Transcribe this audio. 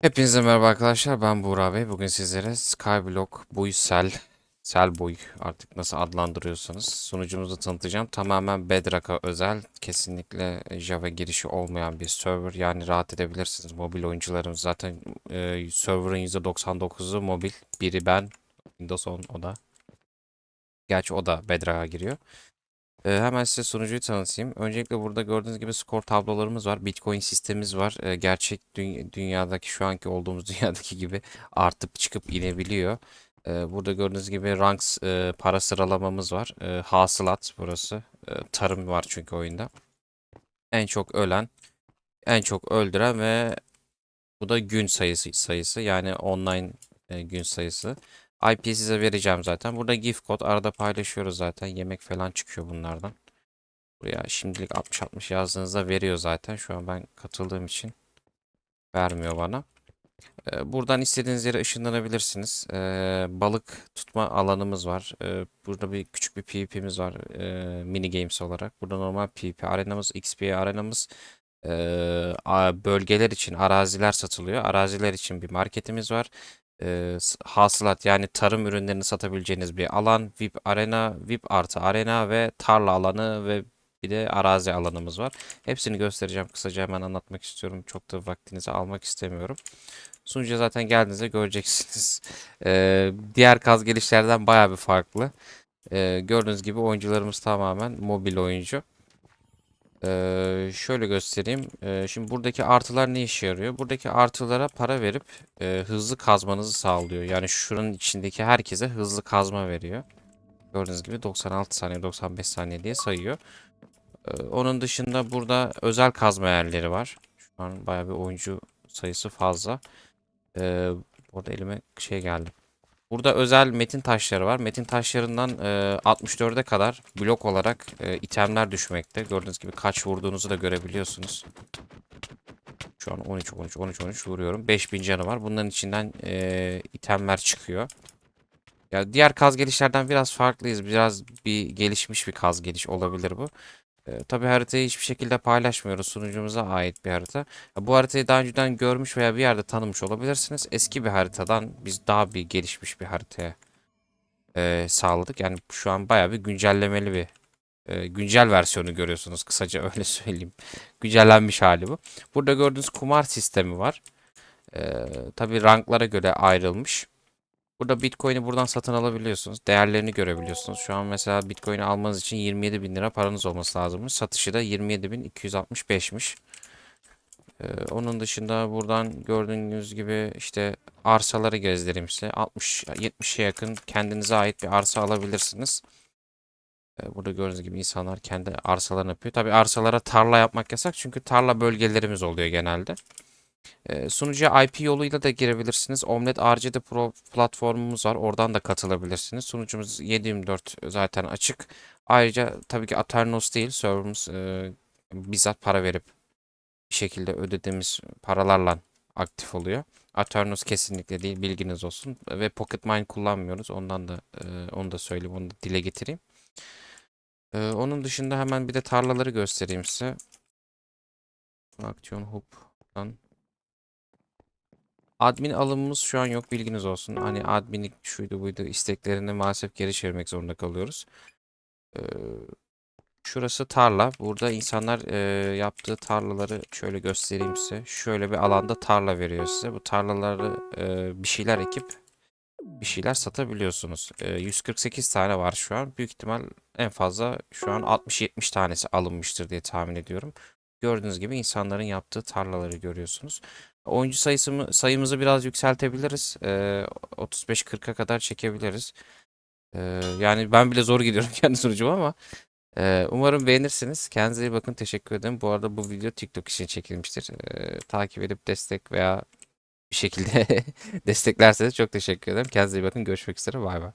Hepinize merhaba arkadaşlar. Ben Buğra Bey. Bugün sizlere Skyblock Buysel, Selboy artık nasıl adlandırıyorsanız sunucumuzu tanıtacağım. Tamamen Bedrock'a özel, kesinlikle Java girişi olmayan bir server. Yani rahat edebilirsiniz. Mobil oyuncularımız zaten e, server'ın %99'u mobil. Biri ben, Windows 10 o da. Gerçi o da Bedrock'a giriyor. Ee, hemen size sunucuyu tanıtayım. Öncelikle burada gördüğünüz gibi skor tablolarımız var. Bitcoin sistemimiz var. Ee, gerçek dü- dünyadaki şu anki olduğumuz dünyadaki gibi artıp çıkıp inebiliyor. Ee, burada gördüğünüz gibi ranks e, para sıralamamız var. Ee, hasılat burası. Ee, tarım var çünkü oyunda. En çok ölen, en çok öldüren ve bu da gün sayısı sayısı yani online e, gün sayısı. IP'yi size vereceğim zaten. Burada gift kod arada paylaşıyoruz zaten. Yemek falan çıkıyor bunlardan. Buraya şimdilik 60-60 yazdığınızda veriyor zaten. Şu an ben katıldığım için vermiyor bana. Ee, Buradan istediğiniz yere ışınlanabilirsiniz. Ee, balık tutma alanımız var. Ee, burada bir küçük bir PvP'miz var. Ee, mini games olarak. Burada normal PvP arenamız, XP arenamız. Ee, bölgeler için araziler satılıyor. Araziler için bir marketimiz var. S- hasılat yani tarım ürünlerini satabileceğiniz bir alan. VIP arena, VIP artı arena ve tarla alanı ve bir de arazi alanımız var. Hepsini göstereceğim. Kısaca hemen anlatmak istiyorum. Çok da vaktinizi almak istemiyorum. Sunucuya zaten geldiğinizde göreceksiniz. Ee, diğer kaz gelişlerden baya bir farklı. Ee, gördüğünüz gibi oyuncularımız tamamen mobil oyuncu. Ee, şöyle göstereyim. Ee, şimdi buradaki artılar ne işe yarıyor? Buradaki artılara para verip e, hızlı kazmanızı sağlıyor. Yani şuranın içindeki herkese hızlı kazma veriyor. Gördüğünüz gibi 96 saniye 95 saniye diye sayıyor. Ee, onun dışında burada özel kazma yerleri var. Şu an bayağı bir oyuncu sayısı fazla. Ee, burada elime şey geldi. Burada özel metin taşları var. Metin taşlarından e, 64'e kadar blok olarak e, itemler düşmekte. Gördüğünüz gibi kaç vurduğunuzu da görebiliyorsunuz. Şu an 13 13 13 13 vuruyorum. 5000 canı var. Bunların içinden e, itemler çıkıyor. Ya diğer kaz gelişlerden biraz farklıyız. Biraz bir gelişmiş bir kaz geliş olabilir bu. E, tabii haritayı hiçbir şekilde paylaşmıyoruz. Sunucumuza ait bir harita. Bu haritayı daha önceden görmüş veya bir yerde tanımış olabilirsiniz. Eski bir haritadan biz daha bir gelişmiş bir haritaya e, sağladık. Yani şu an bayağı bir güncellemeli bir e, güncel versiyonu görüyorsunuz. Kısaca öyle söyleyeyim. Güncellenmiş hali bu. Burada gördüğünüz kumar sistemi var. E, tabii ranklara göre ayrılmış. Burada Bitcoin'i buradan satın alabiliyorsunuz. Değerlerini görebiliyorsunuz. Şu an mesela Bitcoin'i almanız için 27 bin lira paranız olması lazımmış. Satışı da 27.265'miş. Ee, onun dışında buradan gördüğünüz gibi işte arsaları gezdireyim size. 60-70'e yakın kendinize ait bir arsa alabilirsiniz. Ee, burada gördüğünüz gibi insanlar kendi arsalarını yapıyor. Tabii arsalara tarla yapmak yasak çünkü tarla bölgelerimiz oluyor genelde. Ee, sunucuya IP yoluyla da girebilirsiniz. Omlet RCD Pro platformumuz var. Oradan da katılabilirsiniz. Sunucumuz 7/24 zaten açık. Ayrıca tabii ki Aternos değil. Serverımız e, bizzat para verip bir şekilde ödediğimiz paralarla aktif oluyor. Aternos kesinlikle değil. Bilginiz olsun. Ve Pocket Mine kullanmıyoruz. Ondan da e, onu da söyleyeyim. Onu da dile getireyim. Ee, onun dışında hemen bir de tarlaları göstereyim size. Aksiyon Hub'dan Admin alımımız şu an yok bilginiz olsun. Hani adminlik şuydu buydu isteklerini maalesef geri çevirmek zorunda kalıyoruz. Ee, şurası tarla. Burada insanlar e, yaptığı tarlaları şöyle göstereyim size. Şöyle bir alanda tarla veriyor size. Bu tarlaları e, bir şeyler ekip bir şeyler satabiliyorsunuz. E, 148 tane var şu an. Büyük ihtimal en fazla şu an 60-70 tanesi alınmıştır diye tahmin ediyorum. Gördüğünüz gibi insanların yaptığı tarlaları görüyorsunuz. Oyuncu sayısını, sayımızı biraz yükseltebiliriz. Ee, 35-40'a kadar çekebiliriz. Ee, yani ben bile zor gidiyorum kendi sunucuma ama e, umarım beğenirsiniz. Kendinize iyi bakın. Teşekkür ederim. Bu arada bu video TikTok için çekilmiştir. Ee, takip edip destek veya bir şekilde desteklerseniz çok teşekkür ederim. Kendinize iyi bakın. Görüşmek üzere. Bay bay.